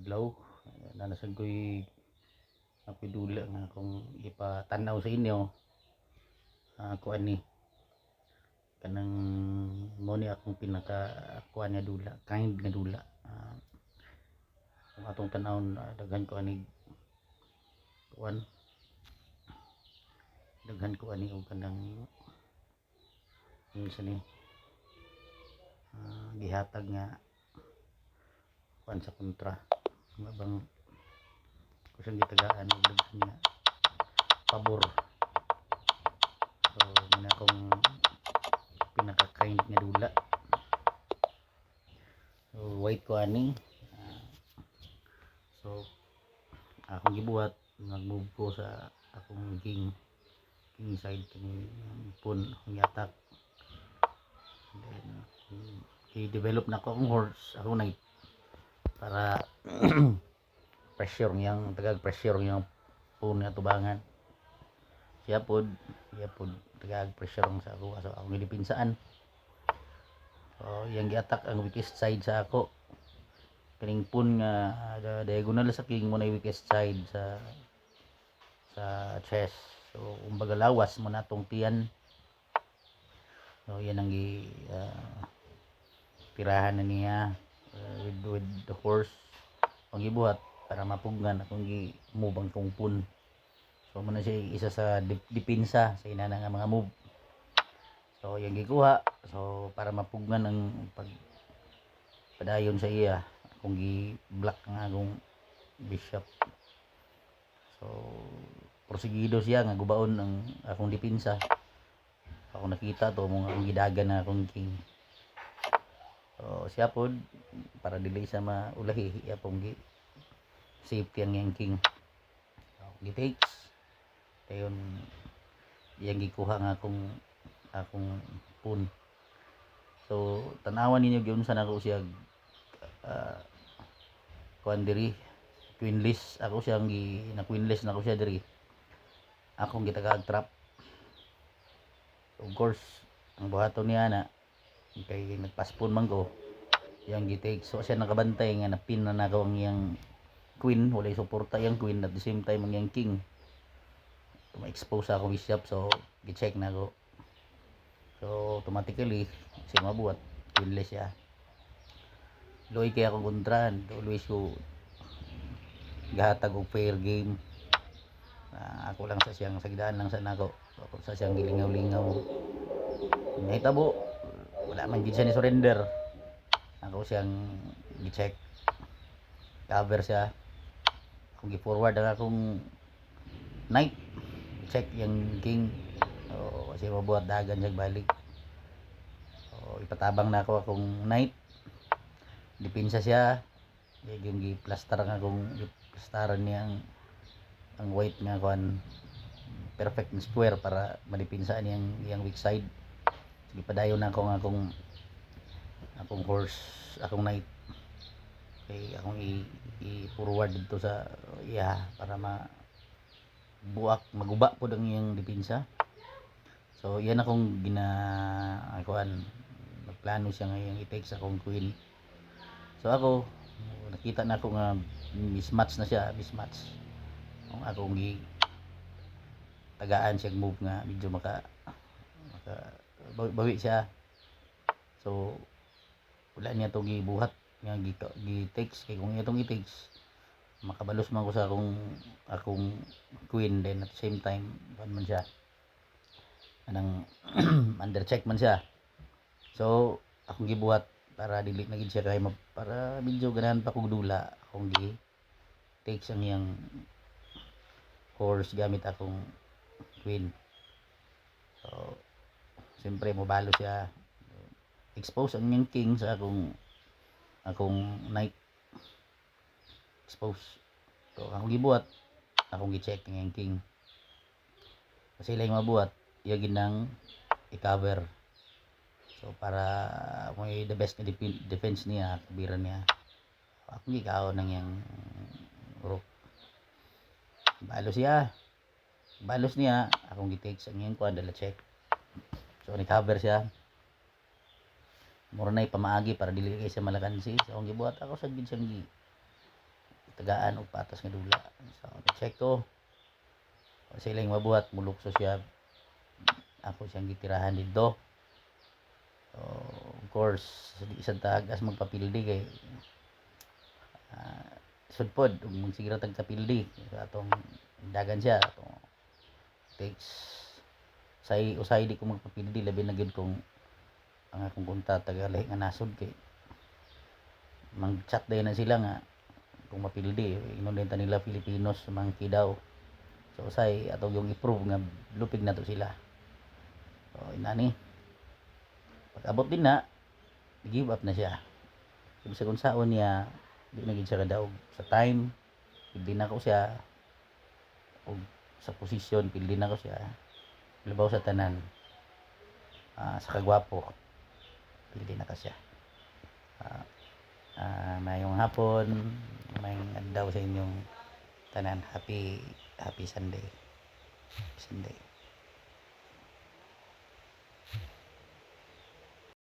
adlaw nanasag ko'y napidula nga kung ipatanaw sa inyo. Uh, kuan ni. Kanang mo ni akong pinaka kuan nga dula kind nga dula. Ah, kung atong tanawon ah, daghan ko ani kuan daghan ko ani og kanang ano sa ni. Ah, gihatag nga kuan sa kontra nga bang kusang gitagaan og daghan nga pabor. So muna akong pinaka kind nga dula. So white ko ani. So akong gibuhat nag-move ko sa akong king king side kini pun akong yatak. Then i-develop na ko akong horse ako nag para pressure niyang tagag pressure niyang pun nga tubangan. Siya pod siya pod tagag pressure sa ako so akong gidipinsaan so yang giatak ang weakest side sa ako. Kaning pun nga ah, diagonal sa king mo na weakest side sa sa chest. So umbaga lawas mo na tong tiyan. So yan ang gi ah, tirahan na niya with, with the horse ang gibuhat para mapugnan akong gi move ang tong pun. So mo na siya isa sa dip, dipinsa sa ina nga mga move. So yung gikuha so para mapugnan ang pag padayon sa iya akong gi black nga akong bishop. So porsigido siya nga gubaon ang akong dipinsa. Ako nakita to mga akong gidagan na akong king so siya pod para dili sa maulahi iya pong gi safety ang yang king. So, gi takes. Dayon iyang gikuha nga akong akong pun so tanawan ninyo gyud sa nako siya uh, diri queenless. Ako siyang gi na queenless na ako siya diri. Akong gitagag trap. Of course ang buhaton niya na kay nagpaspon man ko yang gitake so siya nakabantay nga napin na nako ang iyang queen walay suporta yang queen at the same time ang iyang king ma-expose ako bishop so gi-check na ko so automatically siya mabuhat queenless siya Loy kaya akong kontrahan. Always ko gahatag og fair game. Ah, ako lang sa siyang sagdaan lang sa nako. Ako sa siyang gilingaw-lingaw. Nahitabo. Wala man gid siya ni surrender. Ako siyang gi-check. Cover siya. Akong gi-forward ang akong knight. Check yung king. O, kasi mabuhat dagan siya balik. O, ipatabang na ako akong knight dipinsa siya yung gi-plaster nga kung plastaran niya ang ang white nga kuan perfect na square para madipinsaan niyang yang weak side sige padayon na ako nga akong akong horse akong knight. Kay akong i-forward dito sa iya para ma buak maguba po ang iyang dipinsa so yan akong gina kuan nagplano siya ngayon i-take sa akong queen. So ako, nakita na ako nga mismatch na siya, mismatch. Kung akong gi tagaan siya move nga medyo maka maka bawi, siya. So wala niya to gibuhat nga gi, gi takes kay kung itong i-takes makabalos man ko sa akong akong queen then at the same time kan man siya. Anang under check man siya. So akong gibuhat para dili na gid siya kay para medyo ganahan pa kog dula akong gi take ang iyang horse gamit akong queen. So siyempre mobalo siya expose ang iyang king sa akong akong knight expose so akong gibuhat akong gi-check ang iyang king kasi lang mabuhat iya ginang i-cover So para may the best na defense niya, kabira niya. Ako ikaw nang yang rook. Balos siya. Balos niya, akong gitake sa ngayong kuan dala check. So ni cover siya. Mura na ipamaagi para dili kay siya malakansi. So akong gibuhat ako sa gid siyang gi tagaan o patas nga dula. So check ko. Sila yung mabuhat. Mulukso siya. Ako siyang gitirahan dito. So of course isang tag as magpapildi kay uh, sudpod. Magsigira tag kapildi so, atong dagan siya atong takes say usay di ko magpapildi labi na gyud kung ang akong kunta taga lahi nga nasod kay mag-chat din na sila nga kung mapildi inon din ta nila Filipinos mangki daw. So usay ato yung i-prove nga lupig na to sila. So inani pag abot din na give up na siya. Kung sa kung niya di na siya kadaog. Sa time pildi na ko siya. O sa posisyon pildi na ko siya labaw sa tanan. Ah, sa kagwapo. Pildi na ka siya. Ah, ah, mayong hapon. Mayong adlaw sa inyong tanan. Happy happy Sunday. Sunday